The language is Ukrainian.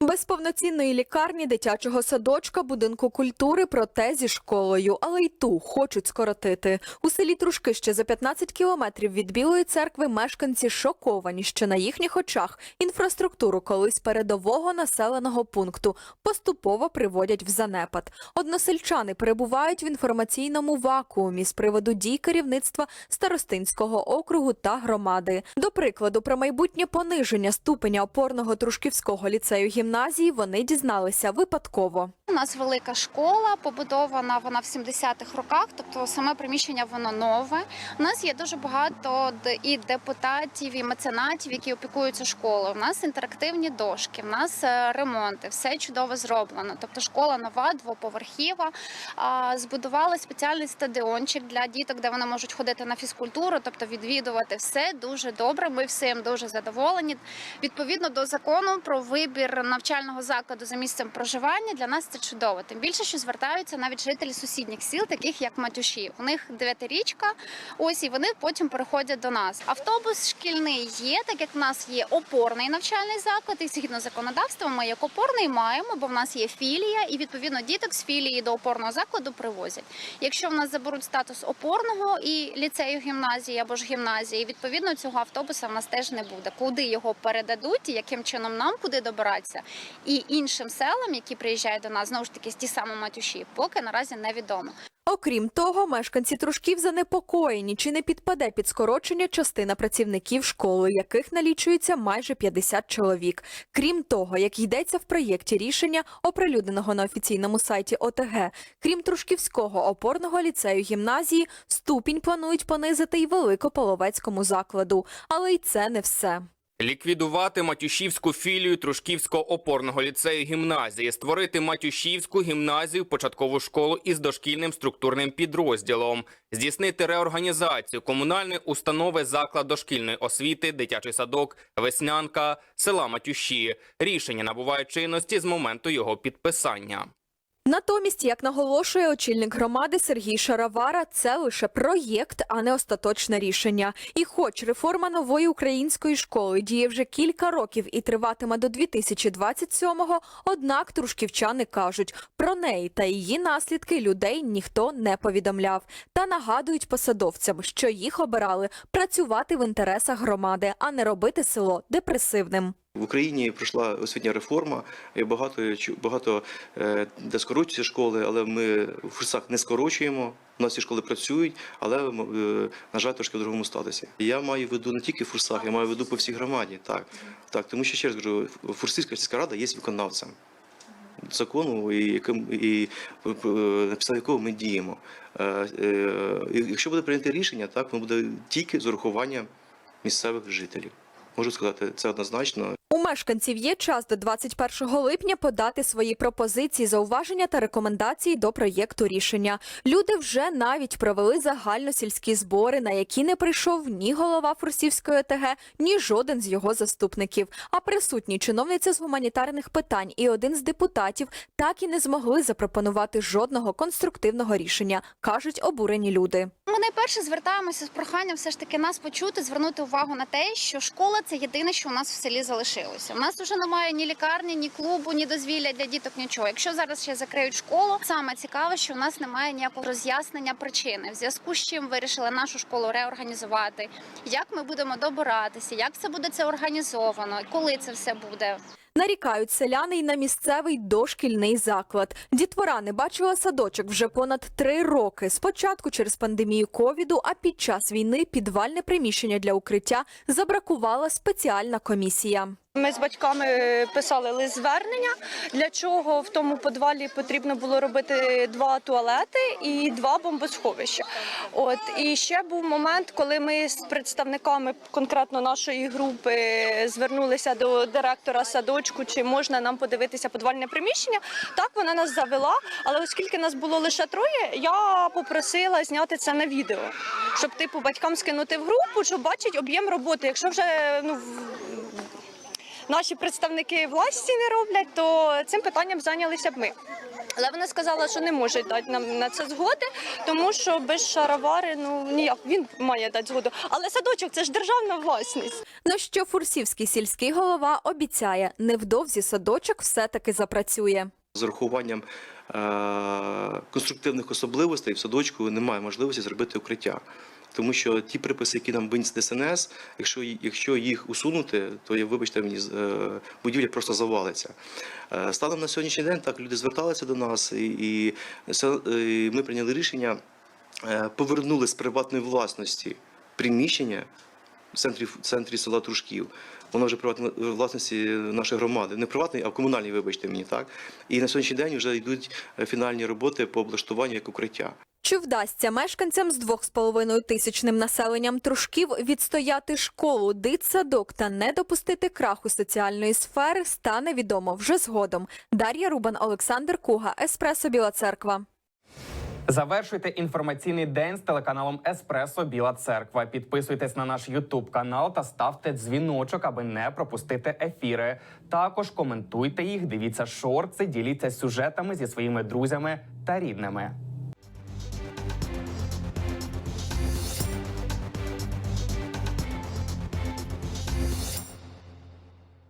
Без повноцінної лікарні, дитячого садочка, будинку культури, проте зі школою, але й ту хочуть скоротити. У селі Трушкище за 15 кілометрів від Білої церкви мешканці шоковані, що на їхніх очах інфраструктуру колись передового населеного пункту поступово приводять в занепад. Односельчани перебувають в інформаційному вакуумі з приводу дій керівництва старостинського округу та громади. До прикладу, про майбутнє пониження ступеня опорного Трушківського ліцею гімназії вони дізналися випадково. У нас велика школа, побудована вона в 70-х роках, тобто саме приміщення воно нове. У нас є дуже багато і депутатів, і меценатів, які опікуються школою. У нас інтерактивні дошки, в нас е, ремонти, все чудово зроблено. Тобто школа нова, двоповерхіва. Збудували спеціальний стадіончик для діток, де вони можуть ходити на фізкультуру, тобто відвідувати все дуже добре. Ми всім дуже задоволені. Відповідно до закону про вибір навчального закладу за місцем проживання для нас це чудово. Тим більше, що звертаються навіть жителі сусідніх сіл, таких як Матюші. У них дев'ятирічка, ось і вони потім переходять до нас. Автобус шкільний є, так як в нас є опорний навчальний заклад, і згідно законодавства ми як опорний маємо, бо в нас є філія, і відповідно діток з філії до опорного закладу привозять. Якщо в нас заберуть статус опорного і ліцею гімназії або ж гімназії, відповідно цього автобуса в нас теж не буде. Куди його передадуть, і яким чином нам куди добиратися, і іншим селам, які приїжджають до нас, знову ж таки, ті самі матюші, поки наразі невідомо. Окрім того, мешканці Трушків занепокоєні, чи не підпаде під скорочення частина працівників школи, яких налічується майже 50 чоловік. Крім того, як йдеться в проєкті рішення, оприлюдненого на офіційному сайті ОТГ, крім Трушківського опорного ліцею гімназії, ступінь планують понизити й Великополовецькому закладу. Але й це не все. Ліквідувати Матюшівську філію Трушківського опорного ліцею гімназії, створити Матюшівську гімназію початкову школу із дошкільним структурним підрозділом, здійснити реорганізацію комунальної установи заклад дошкільної освіти, дитячий садок, веснянка, села Матюші. Рішення набувають чинності з моменту його підписання. Натомість, як наголошує очільник громади Сергій Шаравара, це лише проєкт, а не остаточне рішення. І хоч реформа нової української школи діє вже кілька років і триватиме до 2027-го, однак трушківчани кажуть, про неї та її наслідки людей ніхто не повідомляв. Та нагадують посадовцям, що їх обирали працювати в інтересах громади, а не робити село депресивним. В Україні пройшла освітня реформа, і багато багато е, де скорочуються школи, але ми в Фурсах не скорочуємо. У нас ці школи працюють, але е, на жаль, трошки в другому статусі. Я маю в виду не тільки Фурсах, я маю в виду по всій громаді. Так, так, тому що ще раз кажу, Фурсівська сільська рада є виконавцем закону, і яким і е, на підставі якого ми діємо. Е, е, Якщо буде прийнято рішення, так воно буде тільки з урахуванням місцевих жителів. Можу сказати, це однозначно. Мешканців є час до 21 липня подати свої пропозиції, зауваження та рекомендації до проєкту рішення. Люди вже навіть провели загальносільські збори, на які не прийшов ні голова Фурсівської ОТГ, ні жоден з його заступників. А присутні чиновниця з гуманітарних питань і один з депутатів так і не змогли запропонувати жодного конструктивного рішення, кажуть обурені люди. Ми найперше звертаємося з проханням все ж таки нас почути, звернути увагу на те, що школа це єдине, що у нас в селі залишилося. У нас вже немає ні лікарні, ні клубу, ні дозвілля для діток, нічого. Якщо зараз ще закриють школу, саме цікаве, що у нас немає ніякого роз'яснення причини, в зв'язку з чим вирішили нашу школу реорганізувати, як ми будемо добиратися, як це буде це організовано, коли це все буде. Нарікають селяни й на місцевий дошкільний заклад. Дітвора не бачила садочок вже понад три роки. Спочатку через пандемію ковіду, а під час війни підвальне приміщення для укриття забракувала спеціальна комісія. Ми з батьками писали лист звернення, для чого в тому подвалі потрібно було робити два туалети і два бомбосховища. От і ще був момент, коли ми з представниками конкретно нашої групи звернулися до директора садочку, чи можна нам подивитися подвальне приміщення. Так вона нас завела, але оскільки нас було лише троє, я попросила зняти це на відео, щоб типу батькам скинути в групу, щоб бачить об'єм роботи. Якщо вже ну наші представники власті не роблять, то цим питанням зайнялися б ми. Але вона сказала, що не може дати нам на це згоди, тому що без шаровари ну ніяк він має дати згоду. Але садочок це ж державна власність. На що Фурсівський сільський голова обіцяє, невдовзі садочок все-таки запрацює. З урахуванням е- конструктивних особливостей в садочку немає можливості зробити укриття. Тому що ті приписи, які нам виніс ДСНС, якщо, якщо їх усунути, то вибачте мені, е, будівля просто завалиться. Е, Станом на сьогоднішній день так люди зверталися до нас, і, і е, ми прийняли рішення, повернули з приватної власності приміщення в центрі, в центрі села Трушків. Воно вже приватної власності нашої громади. Не приватної, а в комунальній, вибачте мені, так? І на сьогоднішній день вже йдуть фінальні роботи по облаштуванню як укриття. Чи вдасться мешканцям з 2,5 тисячним населенням Трушків відстояти школу, дитсадок та не допустити краху соціальної сфери, стане відомо вже згодом. Дар'я Рубан, Олександр Куга, Еспресо Біла Церква. Завершуйте інформаційний день з телеканалом Еспресо Біла Церква. Підписуйтесь на наш Ютуб канал та ставте дзвіночок, аби не пропустити ефіри. Також коментуйте їх, дивіться шорти, діліться сюжетами зі своїми друзями та рідними.